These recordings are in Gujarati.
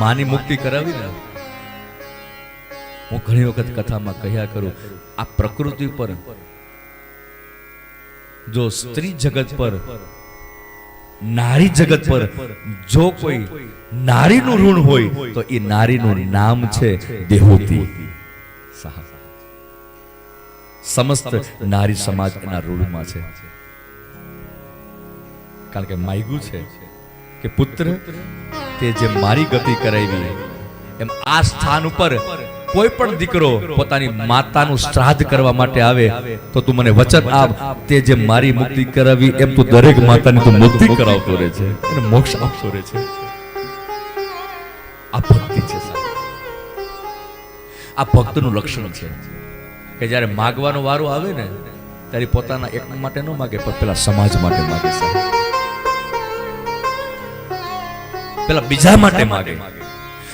માની મુક્તિ કરાવી ને, હું ઘણી વખત કથામાં કહ્યા કરું, આ પ્રકૃતિ પર, જો સ્ત્રી જગત પર, નારી જગત પર, જો કોઈ નારીનું ઋણ હોય, તો એ નારીનું નામ છે દેહોતી. સમસ્ત નારી સમાજ એના ઋણમાં છે. કારણ કે માયગું છે કે પુત્ર તે જે મારી ગતિ કરાવી, એમ આ સ્થાન ઉપર કોઈ પણ દીકરો પોતાની માતાનું શ્રાદ્ધ કરવા માટે આવે, તો તું મને વચન આપ. તે જે મારી મુક્તિ કરાવી, એમ તું દરેક માતાની તું મુક્તિ કરાવતો રહે છે. અને મોક્ષ આપતો રહે છે. આ ભક્તિ છે આ ભક્તનું લક્ષણ છે કે જ્યારે માગવાનો વારો આવે ને, ત્યારે પોતાના એક માટે ન માગે, પણ પેલા સમાજ માટે માગે સાહેબ. પેલા બીજા માટે માગે.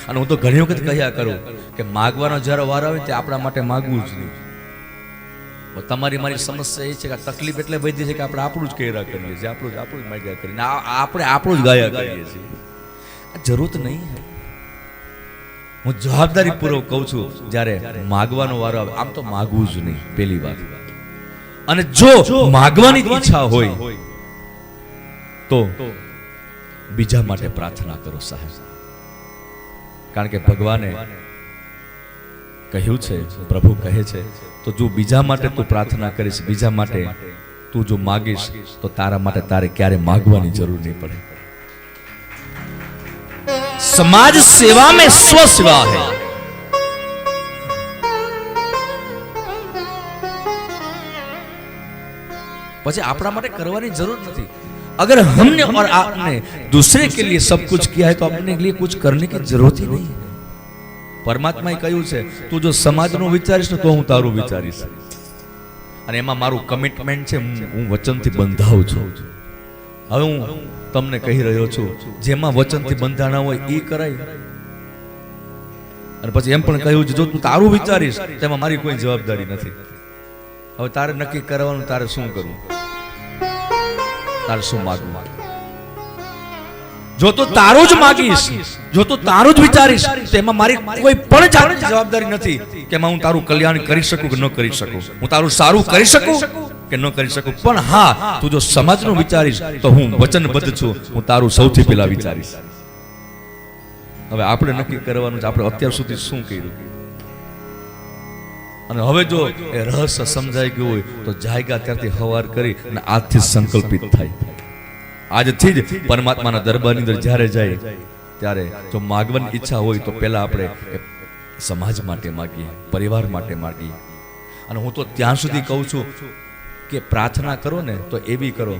અને હું તો ઘણી વખત કહ્યા કરું કે માગવાનો જ્યારે વાર આવે તે આપણા માટે માગવું જ નહીં. તમારી મારી સમસ્યા એ છે કે તકલીફ એટલે વધી છે કે આપણે આપણું જ કર્યા કરીએ છીએ આપણું જ આપણું જ માગ્યા આ આપણે આપણું જ ગાયા કરીએ છીએ. જરૂરત નહીં હે હું જવાબદારી પૂર્વક કહું છું જ્યારે માગવાનો વારો આવે આમ તો માગવું જ નહીં પેલી વાત. અને જો માગવાની ઈચ્છા હોય તો બીજા માટે પ્રાર્થના કરો સાહેબ. કારણ કે ભગવાને કહ્યું છે, પ્રભુ કહે છે, તો જો બીજા માટે તું પ્રાર્થના કરીશ, બીજા માટે તું જો માગીશ, તો તારા માટે તારે ક્યારે માગવાની જરૂર નહીં પડે. સમાજ સેવા મેં સ્વ સેવા હૈ. પછી આપણા માટે કરવાની જરૂર નથી. अगर हमने और आपने दूसरे के लिए सब कुछ किया है तो अपने लिए कुछ करने की जरूरत ही नहीं है પરમાત્માએ કહ્યું છે તું જો સમાજનું વિચારીશ ને તો હું તારું વિચારીશ અને એમાં મારું કમિટમેન્ટ છે હું- હું વચનથી બંધાવું છું હવે હું તમને કહી રહ્યો છું જેમાં વચનથી બંધાણા હોય એ કરાય અને પછી એમ પણ કહ્યું છે જો તું તારું વિચારીશ તેમાં મારી કોઈ જવાબદારી નથી હવે તારે નક્કી કરવાનું તારે શું કરવું તારે શું માગવું? જો તો તારું જ માગીશ, જો તો તારું જ વિચારીશ તો એમાં મારી કોઈ પણ જાતની જવાબદારી નથી કે હું તારું કલ્યાણ કરી શકું કે ન કરી શકું. હું તારું સારું કરી શકું કે ન કરી શકું. પણ હા, તું જો સમાજનું વિચારીશ, તો હું વચનબદ્ધ છું. હું તારું સૌથી પહેલા વિચારીશ. હવે આપણે નક્કી કરવાનું છે, આપણે અત્યાર સુધી શું કર્યું? અને હવે જો એ રહસ્ય સમજાઈ ગયું હોય, તો જાયગા ત્યારથી હવાર કરી અને આજથી સંકલ્પિત થાય. આજથી જ પરમાત્માના દરબારની અંદર જ્યારે જાય, ત્યારે જો માગવાની ઈચ્છા હોય, તો પહેલા આપણે સમાજ માટે માગીએ, પરિવાર માટે માગીએ. અને હું તો ત્યાં સુધી કહું છું કે પ્રાર્થના કરો ને, તો એવી કરો.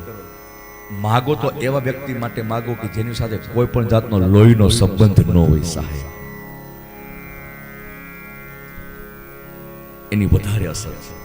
માગો તો એવા વ્યક્તિ માટે માગો કે જેની સાથે કોઈ પણ જાતનો લોહીનો સંબંધ ન હોય સાહેબ. એની વધારે અસર છે.